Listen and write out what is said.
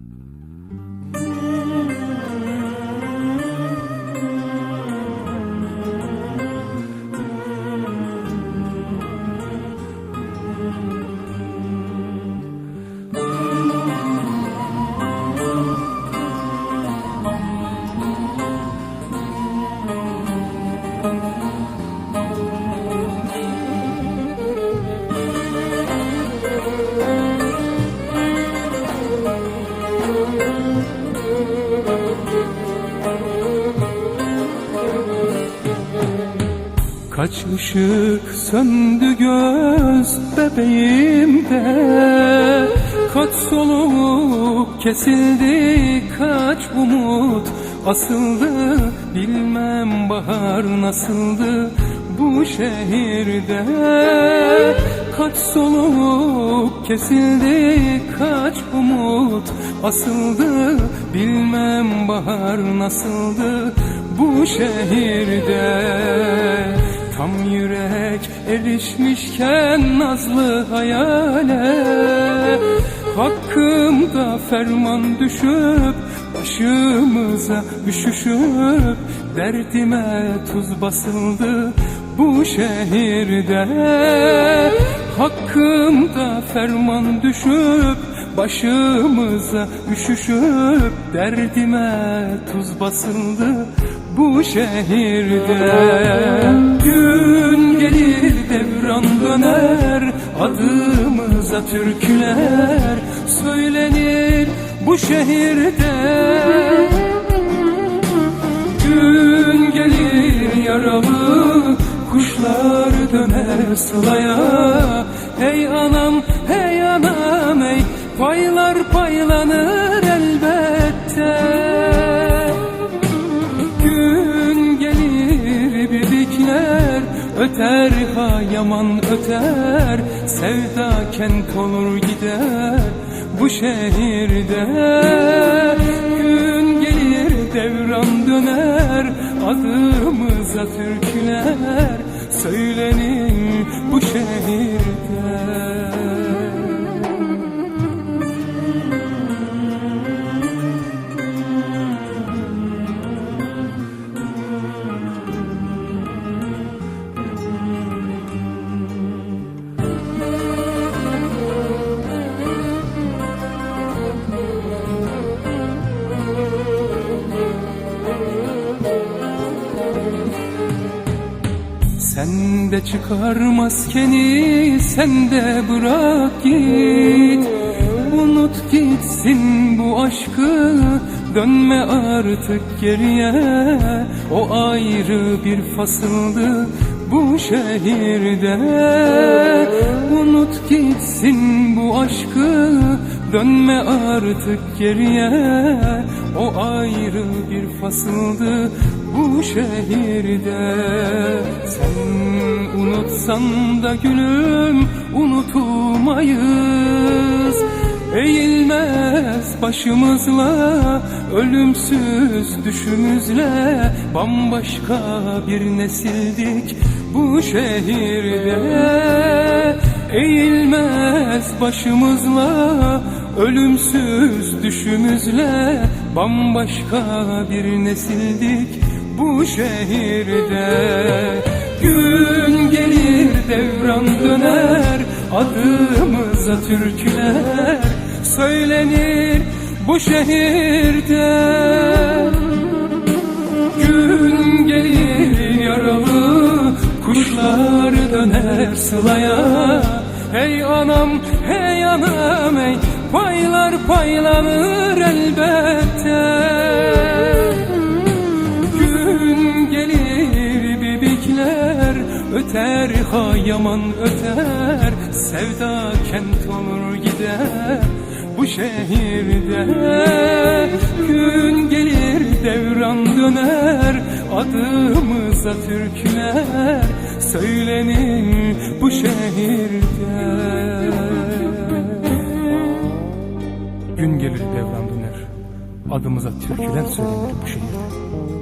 Mm-hmm. Kaç ışık söndü göz bebeğimde. Kaç soluk kesildi kaç umut asıldı. Bilmem bahar nasıldı bu şehirde. Kaç soluk kesildi kaç umut asıldı. Bilmem bahar nasıldı bu şehirde Tam yürek erişmişken nazlı hayale. Hakkımda ferman düşüp Başımıza üşüşüp Derdime tuz basıldı bu şehirde. Hakkımda ferman düşüp Başımıza üşüşüp Derdime tuz basıldı bu şehirde. Gün gelir devran döner Adımıza türküler söylenir bu şehirde. Gün gelir yaralı kuşlar döner sılaya Hey anam paylar paylanır elbette. Gün gelir bibikler öter ha yaman öter. Sevda kent olur gider bu şehirde. Gün gelir devran döner adımıza türküler Söylenir bu şehirde de çıkar maskeni sen de bırak git. Unut gitsin bu aşkı dönme artık geriye. O ayrı bir fasıldı bu şehirde. Unut gitsin bu aşkı dönme artık geriye. O ayrı bir fasıldı bu şehirde. Sen unutsan da gülüm unutulmayız Eğilmez başımızla ölümsüz düşümüzle. Bambaşka bir nesildik bu şehirde. Eğilmez başımızla ölümsüz düşümüzle. Bambaşka bir nesildik bu şehirde. Gün gelir devran döner adımıza türküler Söylenir bu şehirde. Gün gelir yaralı kuşlar döner sılaya. Hey anam hey anam hey paylar paylanır elbette öter ha yaman öter. Sevda kent olur gider bu şehirde. Gün gelir devran döner. Adımıza türküler Söylenir bu şehirde. Gün gelir devran döner. Adımıza türküler söylenir bu şehirde